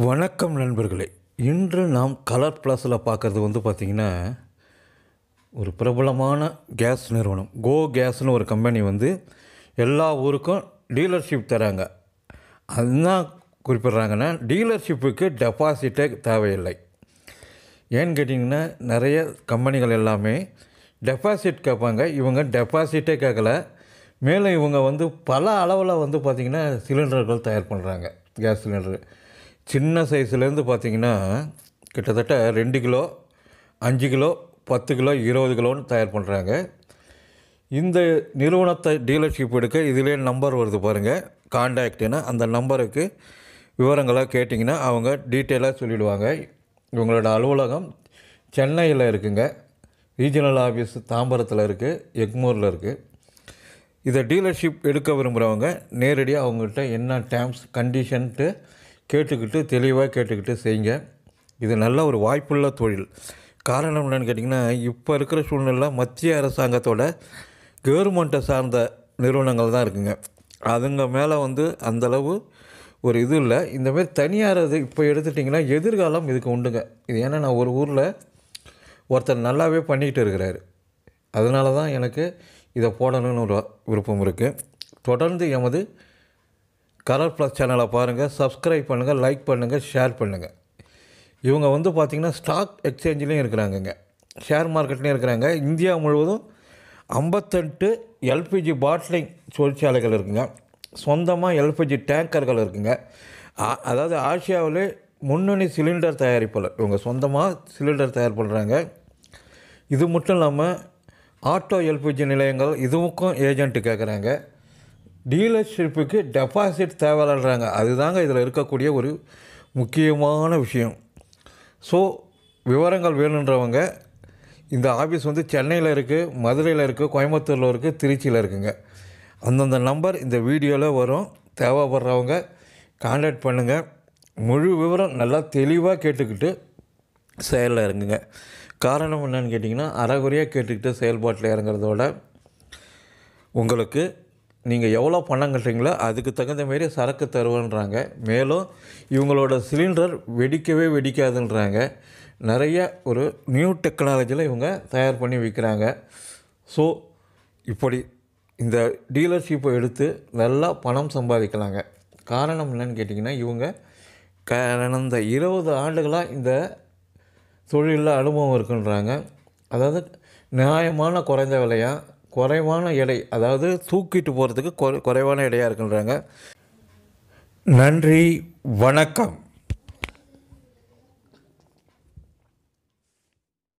வணக்கம் நண்பர்களே. இன்று நாம் கலர் ப்ளஸில் பார்க்குறது வந்து பார்த்திங்கன்னா ஒரு பிரபலமான கேஸ் நிறுவனம். கோ கேஸ்னு ஒரு கம்பெனி வந்து எல்லா ஊருக்கும் டீலர்ஷிப் தராங்க. அதுதான் குறிப்பிட்றாங்கன்னா டீலர்ஷிப்புக்கு டெபாசிட்டே தேவையில்லை. ஏன்னு கேட்டிங்கன்னா நிறைய கம்பெனிகள் எல்லாமே டெபாசிட் கேட்பாங்க. இவங்க டெபாசிட்டே கேட்கல. மேலும் இவங்க வந்து பல அளவில் வந்து பார்த்திங்கன்னா சிலிண்டர்கள் தயார் பண்ணுறாங்க கேஸ் சிலிண்டர் சின்ன சைஸ்லேருந்து பார்த்திங்கன்னா கிட்டத்தட்ட ரெண்டு கிலோ அஞ்சு கிலோ பத்து கிலோ இருபது கிலோன்னு தயார் பண்ணுறாங்க. இந்த நிறுவனத்தை டீலர்ஷிப் எடுக்க இதிலே நம்பர் வருது பாருங்கள் காண்டாக்டுன்னு அந்த நம்பருக்கு விவரங்களை கேட்டிங்கன்னா அவங்க டீட்டெயிலாக சொல்லிவிடுவாங்க இவங்களோட அலுவலகம் சென்னையில் இருக்குங்க. ரீஜனல் ஆஃபீஸ் தாம்பரத்தில் இருக்குது எக்மூரில் இருக்குது இதை டீலர்ஷிப் எடுக்க விரும்புகிறவங்க நேரடியாக அவங்கள்ட்ட என்ன டேர்ம்ஸ் கண்டிஷன்ட்டு கேட்டுக்கிட்டு தெளிவாக கேட்டுக்கிட்டு செய்யுங்க. இது நல்ல ஒரு வாய்ப்புள்ள தொழில். காரணம் என்னென்னு கேட்டிங்கன்னா இப்போ இருக்கிற சூழ்நிலை மத்திய அரசாங்கத்தோட கவர்மெண்ட்டை சார்ந்த நிறுவனங்கள் தான் இருக்குங்க. அதுங்க மேலே வந்து அந்தளவு ஒரு இது இல்லை. இந்தமாரி தனியார் இது இப்போ எடுத்துட்டிங்கன்னா எதிர்காலம் இதுக்கு உண்டுங்க. இது ஏன்னா நான் ஒரு ஊரில் ஒருத்தர் நல்லாவே பண்ணிக்கிட்டு இருக்கிறாரு. அதனால தான் எனக்கு இதை போடணும்னு ஒரு விருப்பம் இருக்குது தொடர்ந்து எமது கலர் ப்ளஸ் சேனலை பாருங்கள் சப்ஸ்கிரைப் பண்ணுங்கள் லைக் பண்ணுங்கள் ஷேர் பண்ணுங்கள் இவங்க வந்து பார்த்திங்கன்னா ஸ்டாக் எக்ஸ்சேஞ்சிலையும் இருக்கிறாங்கங்க. ஷேர் மார்க்கெட்லேயும் இருக்கிறாங்க. இந்தியா முழுவதும் ஐம்பத்தெட்டு எல்பிஜி பாட்லிங் தொழிற்சாலைகள் இருக்குங்க. சொந்தமாக எல்பிஜி டேங்கர்கள் இருக்குங்க. அதாவது ஆசியாவிலே முன்னணி சிலிண்டர் தயாரிப்பாளர். இவங்க சொந்தமாக சிலிண்டர் தயார் பண்ணுறாங்க இது மட்டும் இல்லாமல் ஆட்டோ எல்பிஜி நிலையங்கள் இதுவுக்கும் ஏஜென்ட்டு கேட்குறாங்க டீலர்ஷிப்புக்கு டெபாசிட் தேவையில்லைன்றாங்க. அதுதாங்க இதில் இருக்கக்கூடிய ஒரு முக்கியமான விஷயம். ஸோ விவரங்கள் வேணுன்றவங்க இந்த ஆஃபீஸ் வந்து சென்னையில் இருக்குது மதுரையில் இருக்குது கோயம்புத்தூரில் இருக்குது திருச்சியில் இருக்குங்க. அந்தந்த நம்பர் இந்த வீடியோவில் வரும். தேவைப்படுறவங்க காண்டாக்ட் பண்ணுங்கள் முழு விவரம் நல்லா தெளிவாக கேட்டுக்கிட்டு செயலில் இறங்குங்க. காரணம் என்னன்னு கேட்டிங்கன்னா அறகுறையாக கேட்டுக்கிட்டு செயல்பாட்டில் இறங்குறதோட உங்களுக்கு நீங்கள் எவ்வளோ பணம் கட்டுறீங்களோ அதுக்கு தகுந்த மாரி சரக்கு தருவேன்றாங்க. மேலும் இவங்களோட சிலிண்டர் வெடிக்கவே வெடிக்காதுன்றாங்க. நிறைய ஒரு நியூ டெக்னாலஜியில் இவங்க தயார் பண்ணி விற்கிறாங்க ஸோ இப்படி இந்த டீலர்ஷிப்பை எடுத்து நல்லா பணம் சம்பாதிக்கலாங்க. காரணம் என்னன்னு கேட்டிங்கன்னா இவங்க கடந்த இருபது ஆண்டுகளாக இந்த தொழிலில் அனுபவம் இருக்குன்றாங்க. அதாவது நியாயமான குறைந்த விலையாக குறைவான எடை அதாவது தூக்கிட்டு போகிறதுக்கு குறைவான எடையாக இருக்குன்றாங்க. நன்றி வணக்கம்.